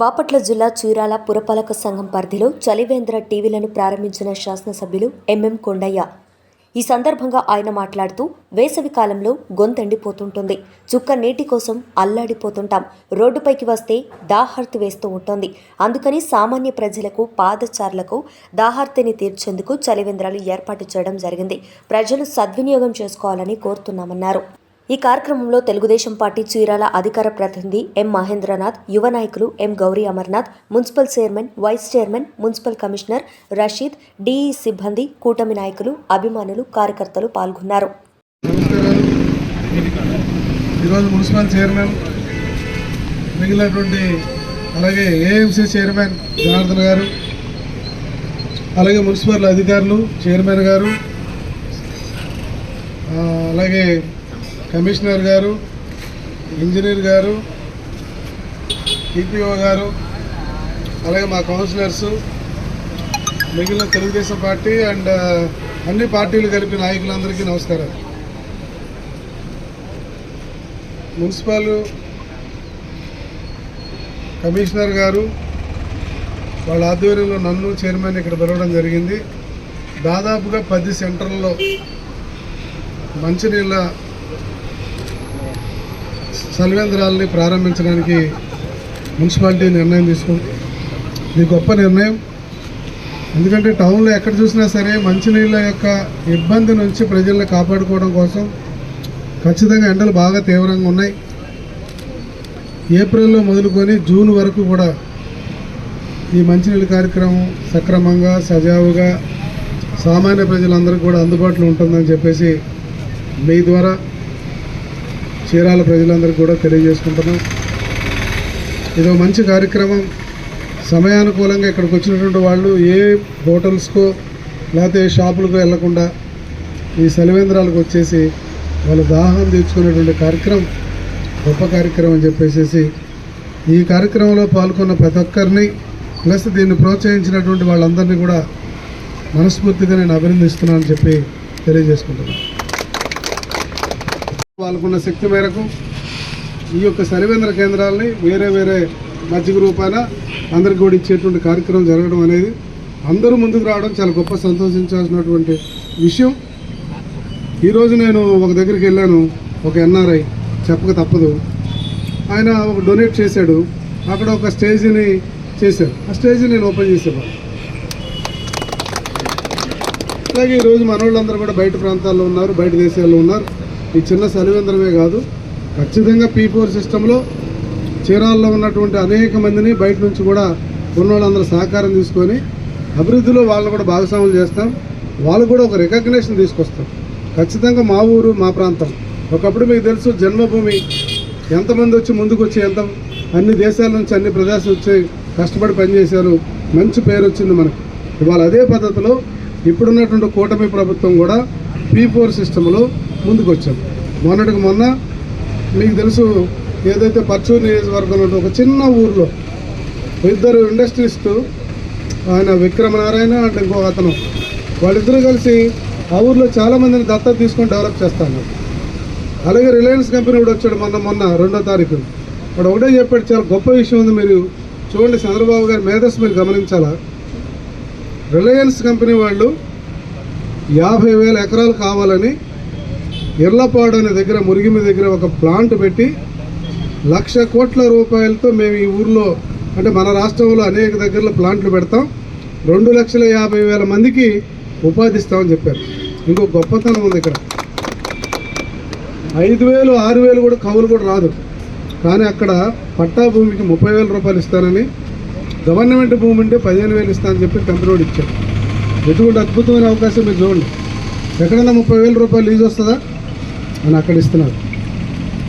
బాపట్ల జిల్లా చీరాల పురపాలక సంఘం పరిధిలో చలివేంద్ర టీవీలను ప్రారంభించిన శాసనసభ్యులు ఎంఎం కొండయ్య. ఈ సందర్భంగా ఆయన మాట్లాడుతూ వేసవి కాలంలో గొంతెండిపోతుంటుంది. చుక్క నీటి కోసం అల్లాడిపోతుంటాం. రోడ్డుపైకి వస్తే దాహార్తి వేస్తూ ఉంటుంది. అందుకని సామాన్య ప్రజలకు పాదచారులకు దాహార్తిని తీర్చేందుకు చలివేంద్రాలు ఏర్పాటు చేయడం జరిగింది. ప్రజలు సద్వినియోగం చేసుకోవాలని కోరుతున్నామన్నారు. ఈ కార్యక్రమంలో తెలుగుదేశం పార్టీ చీరాల అధికార ప్రతినిధి ఎం మహేంద్రనాథ్ యువ నాయకులు M Gowri Amarnath municipal chairman vice chairman municipal commissioner Rasheed DE సిబ్బంది కూటమి నాయకులు అభిమానులు కార్యకర్తలు పాల్గొన్నారు. ఈరోజు మున్సిపల్ చైర్మన్ మిగిలినటువంటి అలాగే ఏఎంసీ చైర్మన్ జనార్దన్ గారు అలాగే మున్సిపల్ అధికారులు చైర్మన్ గారు అలాగే కమిషనర్ గారు ఇంజనీర్ గారు టీపీఓ గారు అలాగే మా కౌన్సిలర్స్ మిగిలిన తెలుగుదేశం పార్టీ అండ్ అన్ని పార్టీలు కలిపి నాయకులందరికీ నమస్కారం. మున్సిపల్ కమిషనర్ గారు వాళ్ళ ఆధ్వర్యంలో నన్ను చైర్మన్ ఇక్కడ పిలవడం జరిగింది. దాదాపుగా పది సెంటర్లలో మంచినీళ్ళ సల్వేంద్రాలని ప్రారంభించడానికి మున్సిపాలిటీ నిర్ణయం తీసుకుంది ఇది గొప్ప నిర్ణయం. ఎందుకంటే టౌన్లో ఎక్కడ చూసినా సరే మంచినీళ్ళ యొక్క ఇబ్బంది నుంచి ప్రజల్ని కాపాడుకోవడం కోసం ఖచ్చితంగా ఎండలు బాగా తీవ్రంగా ఉన్నాయి. ఏప్రిల్లో మొదలుకొని జూన్ వరకు కూడా ఈ మంచినీళ్ళ కార్యక్రమం సక్రమంగా సజావుగా సామాన్య ప్రజలందరికీ కూడా అందుబాటులో ఉంటుందని చెప్పేసి మీ ద్వారా చీరాల ప్రజలందరికీ కూడా తెలియజేసుకుంటున్నాం. ఇదో మంచి కార్యక్రమం. సమయానుకూలంగా ఇక్కడికి వచ్చినటువంటి వాళ్ళు ఏ హోటల్స్కో లేకపోతే ఏ షాపులకు వెళ్ళకుండా ఈ సెలవేంద్రాలకు వచ్చేసి వాళ్ళ దాహం తీర్చుకునేటువంటి కార్యక్రమం గొప్ప కార్యక్రమం అని చెప్పేసి ఈ కార్యక్రమంలో పాల్గొన్న ప్రతి ఒక్కరిని ప్లస్ దీన్ని ప్రోత్సహించినటువంటి వాళ్ళందరినీ కూడా మనస్ఫూర్తిగా నేను అభినందిస్తున్నానని చెప్పి తెలియజేసుకుంటున్నాను. వాళ్ళకున్న శక్తి మేరకు ఈ యొక్క సరివేంద్ర కేంద్రాలని వేరే వేరే మజ్జిగ రూపాయన అందరికి కూడా ఇచ్చేటువంటి కార్యక్రమం జరగడం అనేది అందరూ ముందుకు రావడం చాలా గొప్ప సంతోషించాల్సినటువంటి విషయం. ఈరోజు నేను ఒక దగ్గరికి వెళ్ళాను ఒక ఎన్ఆర్ఐ చెప్పక తప్పదు. ఆయన ఒక డొనేట్ చేశాడు అక్కడ ఒక స్టేజీని చేశాడు ఆ స్టేజ్ నేను ఓపెన్ చేసేవాడు అలాగే ఈరోజు మనోళ్ళందరూ కూడా బయట ప్రాంతాల్లో ఉన్నారు బయట దేశాల్లో ఉన్నారు. ఈ చిన్న సలివేంద్రమే కాదు ఖచ్చితంగా పీ ఫోర్ సిస్టంలో చీరాల్లో ఉన్నటువంటి అనేక మందిని బయట నుంచి కూడా ఉన్న వాళ్ళందరూ సహకారం తీసుకొని అభివృద్ధిలో వాళ్ళని కూడా భాగస్వాములు చేస్తాం. వాళ్ళు కూడా ఒక రికగ్నేషన్ తీసుకొస్తాం ఖచ్చితంగా మా ఊరు మా ప్రాంతం. ఒకప్పుడు మీకు తెలుసు జన్మభూమి ఎంతమంది వచ్చి ముందుకు వచ్చి ఎంత అన్ని దేశాల నుంచి అన్ని ప్రదేశాలు వచ్చి కష్టపడి పనిచేశారు. మంచి పేరు వచ్చింది మనకు. ఇవాళ అదే పద్ధతిలో ఇప్పుడున్నటువంటి కూటమి ప్రభుత్వం కూడా పీ ఫోర్ సిస్టంలో ముందుకు వచ్చాం మొన్నటికి మొన్న మీకు తెలుసు ఏదైతే పర్చూరు నియోజకవర్గంలో ఒక చిన్న ఊర్లో ఇద్దరు ఇండస్ట్రీస్టు ఆయన విక్రమనారాయణ అండ్ ఇంకో అతను వాళ్ళిద్దరూ కలిసి ఆ ఊర్లో చాలామందిని దత్తత తీసుకొని డెవలప్ చేస్తాను. అలాగే రిలయన్స్ కంపెనీ కూడా వచ్చాడు మొన్న మొన్న రెండో తారీఖు. వాడు ఒకటే చెప్పాడు చాలా గొప్ప విషయం ఉంది మీరు చూడండి చంద్రబాబు గారి మేధస్సు మీరు గమనించాలా? రిలయన్స్ కంపెనీ వాళ్ళు యాభై వేల ఎకరాలు కావాలని ఇర్లపాడు అనే దగ్గర మురిగిమి దగ్గర ఒక ప్లాంట్ పెట్టి లక్ష కోట్ల రూపాయలతో మేము ఈ ఊర్లో అంటే మన రాష్ట్రంలో అనేక దగ్గరలో ప్లాంట్లు పెడతాం. రెండు లక్షల యాభై వేల మందికి ఉపాధి ఇస్తామని చెప్పారు. ఇంకో గొప్పతనం ఉంది ఇక్కడ. ఐదు వేలు ఆరు వేలు కూడా కవులు కూడా రాదు. కానీ అక్కడ పట్టా భూమికి ముప్పై వేల రూపాయలు ఇస్తానని గవర్నమెంట్ భూమి ఉంటే పదిహేను వేలు ఇస్తానని చెప్పి కంపెనీ ఇచ్చారు. ఎటువంటి అద్భుతమైన అవకాశం మీరు చూడండి. ఎక్కడైనా ముప్పై వేల రూపాయలు లీజ్ వస్తుందా? అని అక్కడ ఇస్తున్నారు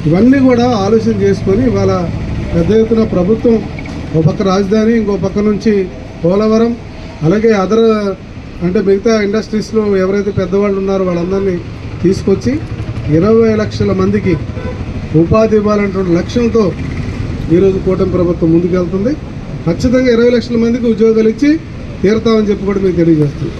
ఇవన్నీ కూడా ఆలోచన చేసుకొని ఇవాళ పెద్ద ఎత్తున ప్రభుత్వం ఒక పక్క రాజధాని ఇంకో పక్క నుంచి పోలవరం అలాగే అదర్ అంటే మిగతా ఇండస్ట్రీస్లో ఎవరైతే పెద్దవాళ్ళు ఉన్నారో వాళ్ళందరినీ తీసుకొచ్చి ఇరవై లక్షల మందికి ఉపాధి ఇవ్వాలనేటువంటి లక్ష్యంతో ఈరోజు కూటమి ప్రభుత్వం ముందుకెళ్తుంది. ఖచ్చితంగా ఇరవై లక్షల మందికి ఉద్యోగాలు ఇచ్చి తీరుతామని చెప్పి కూడా మీకు తెలియజేస్తుంది